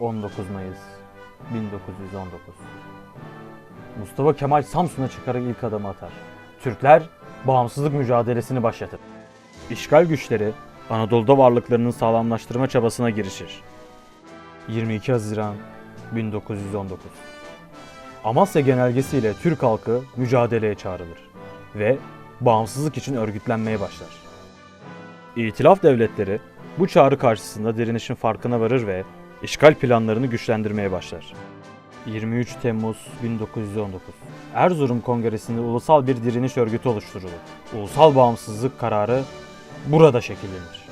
19 Mayıs 1919 Mustafa Kemal Samsun'a çıkarak ilk adımı atar. Türkler bağımsızlık mücadelesini başlatır. İşgal güçleri Anadolu'da varlıklarını sağlamlaştırma çabasına girişir. 22 Haziran 1919 Amasya genelgesiyle Türk halkı mücadeleye çağrılır ve bağımsızlık için örgütlenmeye başlar. İtilaf devletleri bu çağrı karşısında direnişin farkına varır ve işgal planlarını güçlendirmeye başlar. 23 Temmuz 1919 Erzurum Kongresi'nde ulusal bir direniş örgütü oluşturulur. Ulusal bağımsızlık kararı burada şekillenir.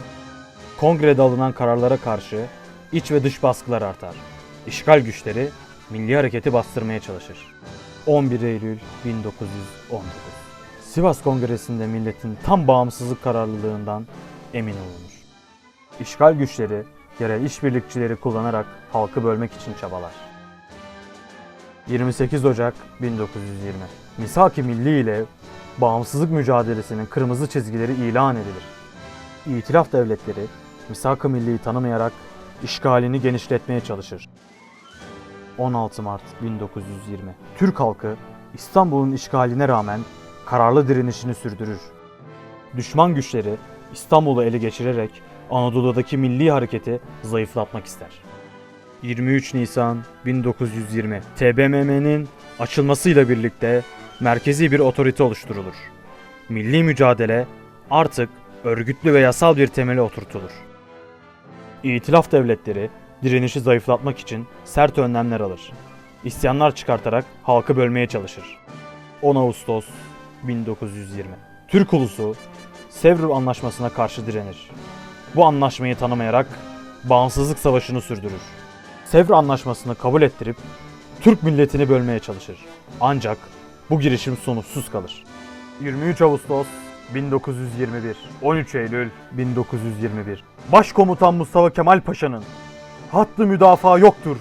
Kongrede alınan kararlara karşı iç ve dış baskılar artar. İşgal güçleri milli hareketi bastırmaya çalışır. 11 Eylül 1919 Sivas Kongresi'nde milletin tam bağımsızlık kararlılığından emin olunur. İşgal güçleri yerel işbirlikçileri kullanarak halkı bölmek için çabalar. 28 Ocak 1920 Misak-ı Milli ile bağımsızlık mücadelesinin kırmızı çizgileri ilan edilir. İtilaf devletleri Misak-ı Milli'yi tanımayarak işgalini genişletmeye çalışır. 16 Mart 1920 Türk halkı İstanbul'un işgaline rağmen kararlı direnişini sürdürür. Düşman güçleri İstanbul'u ele geçirerek Anadolu'daki milli hareketi zayıflatmak ister. 23 Nisan 1920 TBMM'nin açılmasıyla birlikte merkezi bir otorite oluşturulur. Milli mücadele artık örgütlü ve yasal bir temele oturtulur. İtilaf devletleri direnişi zayıflatmak için sert önlemler alır. İsyanlar çıkartarak halkı bölmeye çalışır. 10 Ağustos 1920 Türk ulusu Sevr Anlaşması'na karşı direnir. Bu anlaşmayı tanımayarak bağımsızlık savaşını sürdürür. Sevr Anlaşması'nı kabul ettirip Türk milletini bölmeye çalışır. Ancak bu girişim sonuçsuz kalır. 23 Ağustos 1921 13 Eylül 1921 Başkomutan Mustafa Kemal Paşa'nın Hattı müdafaa yoktur.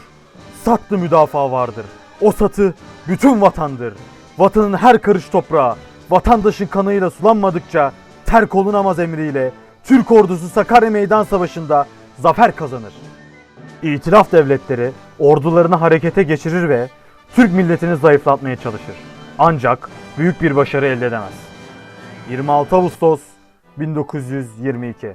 Sattı müdafaa vardır. O satı bütün vatandır. Vatanın her karış toprağı vatandaşın kanıyla sulanmadıkça terk olunamaz emriyle Türk ordusu Sakarya Meydan Savaşı'nda zafer kazanır. İtilaf devletleri ordularını harekete geçirir ve Türk milletini zayıflatmaya çalışır. Ancak büyük bir başarı elde edemez. 26 Ağustos 1922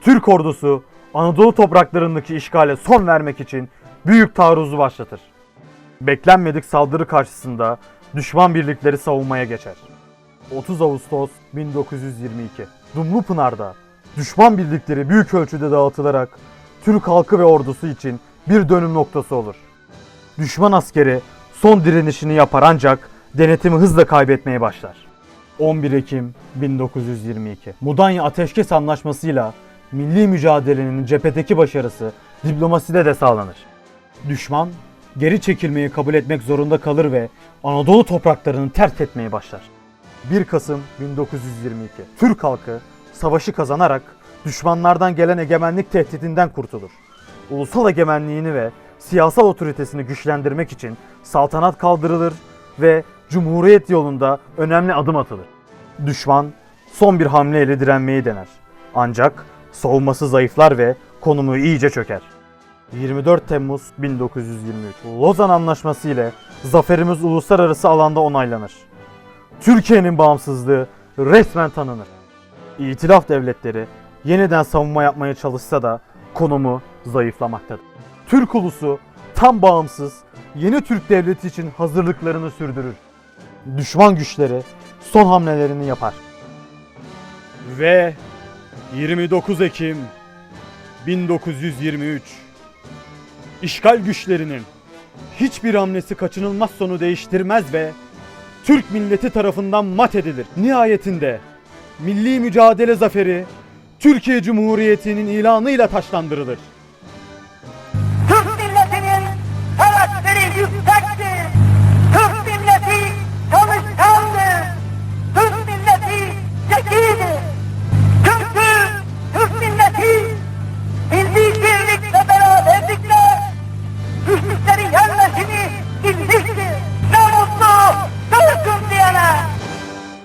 Türk ordusu Anadolu topraklarındaki işgale son vermek için büyük taarruzu başlatır. Beklenmedik saldırı karşısında düşman birlikleri savunmaya geçer. 30 Ağustos 1922 Dumlupınar'da düşman birlikleri büyük ölçüde dağıtılarak Türk halkı ve ordusu için bir dönüm noktası olur. Düşman askeri son direnişini yapar ancak denetimi hızla kaybetmeye başlar. 11 Ekim 1922 Mudanya Ateşkes Anlaşması'yla milli mücadelenin cephedeki başarısı diplomaside de sağlanır. Düşman geri çekilmeyi kabul etmek zorunda kalır ve Anadolu topraklarını terk etmeye başlar. 1 Kasım 1922 Türk halkı savaşı kazanarak düşmanlardan gelen egemenlik tehdidinden kurtulur. Ulusal egemenliğini ve siyasal otoritesini güçlendirmek için saltanat kaldırılır ve Cumhuriyet yolunda önemli adım atılır. Düşman son bir hamleyle direnmeyi dener. Ancak savunması zayıflar ve konumu iyice çöker. 24 Temmuz 1923 Lozan Anlaşması ile zaferimiz uluslararası alanda onaylanır. Türkiye'nin bağımsızlığı resmen tanınır. İtilaf devletleri yeniden savunma yapmaya çalışsa da konumu zayıflamaktadır. Türk ulusu tam bağımsız yeni Türk devleti için hazırlıklarını sürdürür. Düşman güçleri son hamlelerini yapar. Ve 29 Ekim 1923 İşgal güçlerinin hiçbir hamlesi kaçınılmaz sonu değiştirmez ve Türk milleti tarafından mat edilir. Nihayetinde milli mücadele zaferi Türkiye Cumhuriyeti'nin ilanıyla taşlandırılır.